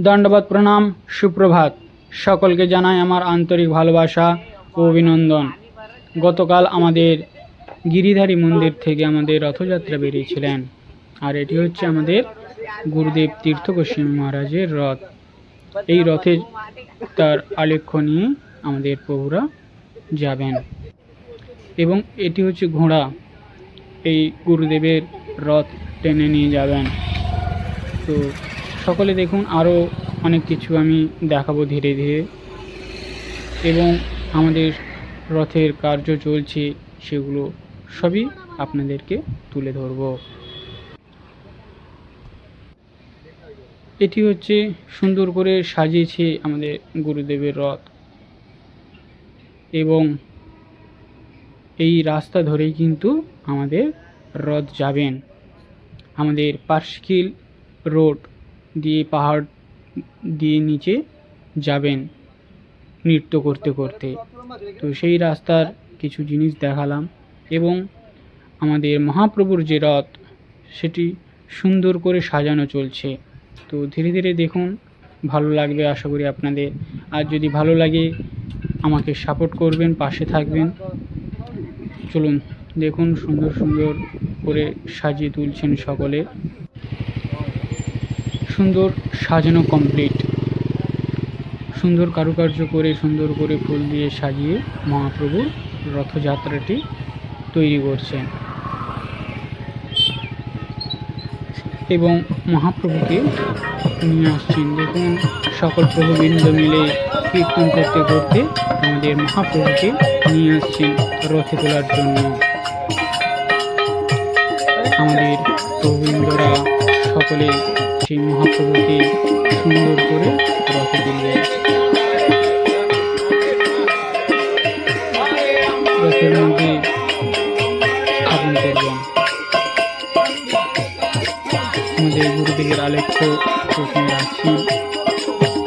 দণ্ডবাদ প্রণাম, সুপ্রভাত। সকলকে জানাই আমার আন্তরিক ভালোবাসা ও অভিনন্দন। গতকাল আমাদের গিরিধারী মন্দির থেকে আমাদের রথযাত্রা বেরিয়েছিলেন। আর এটি হচ্ছে আমাদের গুরুদেব তীর্থ মহারাজের রথ। এই রথে তার আলেখ্য নিয়ে আমাদের প্রভুরা যাবেন। এবং এটি হচ্ছে ঘোড়া। এই গুরুদেবের রথ টেনে নিয়ে যাবেন। তো সকলে দেখুন আরও অনেক কিছু আমি দেখাবো ধীরে ধীরে। এবং আমাদের রথের কার্য চলছে, সেগুলো সবই আপনাদেরকে তুলে ধরব। এটি হচ্ছে সুন্দর করে সাজিয়েছে আমাদের গুরুদেবের রথ। এবং এই রাস্তা ধরেই কিন্তু আমাদের রথ যাবেন। আমাদের পার্শকিল রোড দিয়ে পাহাড় দিয়ে নিচে যাবেন নৃত্য করতে করতে। তো সেই রাস্তার কিছু জিনিস দেখালাম এবং আমাদের মহাপ্রভুর যে রথ, সেটি সুন্দর করে সাজানো চলছে। তো ধীরে ধীরে দেখুন, ভালো লাগবে আশা করি আপনাদের। আর যদি ভালো লাগে, আমাকে সাপোর্ট করবেন, পাশে থাকবেন। চলুন, দেখুন সুন্দর সুন্দর করে সাজিয়ে তুলছেন সকলে। সুন্দর সাজানো কমপ্লিট সুন্দর কারুকার্য করে, সুন্দর করে ফুল দিয়ে সাজিয়ে মহাপ্রভু রথযাত্রাটি তৈরি করছেন। এবং মহাপ্রভুকে নিয়ে আসছেন। দেখুন, সকল প্রভুবৃন্দ মিলে কীর্তন করতে করতে আমাদের মহাপ্রভুকে নিয়ে আসছেন রথে তোলার জন্য। আমাদের প্রবীণরা সকলে সেই মহাপ্রভুকে সুন্দর করে রথে তুলবে। রথের মধ্যে স্থাপন করবেন আমাদের গুরুদেবের আলেখ্য প্রথমে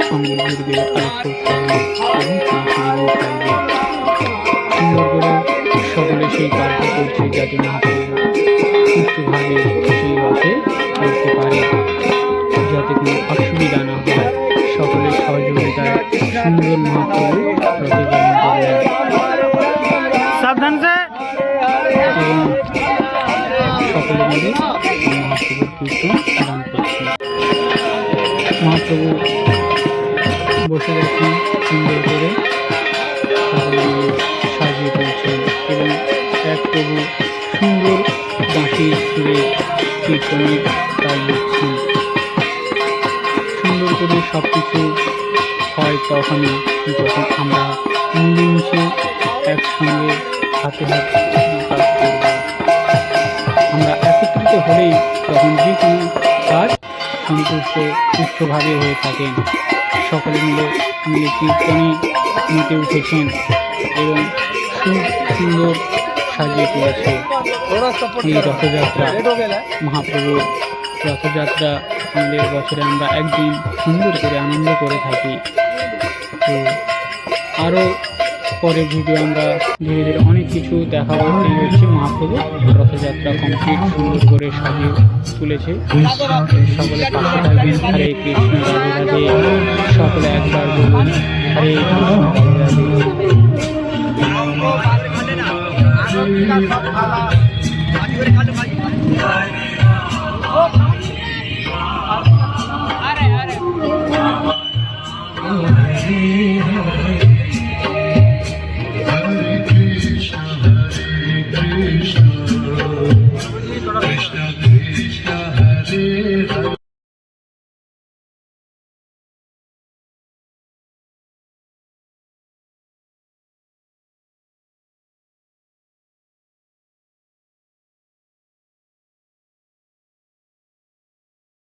সঙ্গে গুরুদেবের আলেখ্য সুন্দর করে সকলে সেই কার্য করছে যাতে মহাপ্রভু রথে করতে পারে। যাতে কোনো অসুবিধা না হয় সকলের সহযোগিতায় সুন্দর মহাপ্রভু গমন করলেন সকলে মিলে মহাপ্রভুর কীর্তন গান করছে। মহাপ্রভু বসে গেছেন সুন্দর কীর্তনের তাল দিচ্ছেন সুন্দর করে সব কিছু হয় তখনই যখন আমরা মিলেমিশে একসঙ্গে হাতে হাত আমরা একত্রিত হলেই তখন যে কোনো কাজ সন্তুষ্ট সুস্থভাবে হয়ে থাকেন সকলে মিলে মিলে কীর্তনে মেতে উঠেছেন এবং সুন্দর সাজিয়ে তুলেছে এই রথযাত্রা মহাপ্রভু রথযাত্রা আমাদের বছরে আমরা একদিন সুন্দর করে আনন্দ করে থাকি। তো আরও পরে ভিডিও আমরা ধীরে ধীরে অনেক কিছু দেখাবো। এই হচ্ছে মহাপ্রভু। রথযাত্রা কমপ্লিট সুন্দর করে সাজিয়ে তুলেছে। সকলে পাশে থাকবেন। হরে কৃষ্ণ, রাধে রাধে। সকলে একবার বলুন, হরে কৃষ্ণ, রাধে রাধে। Dengan.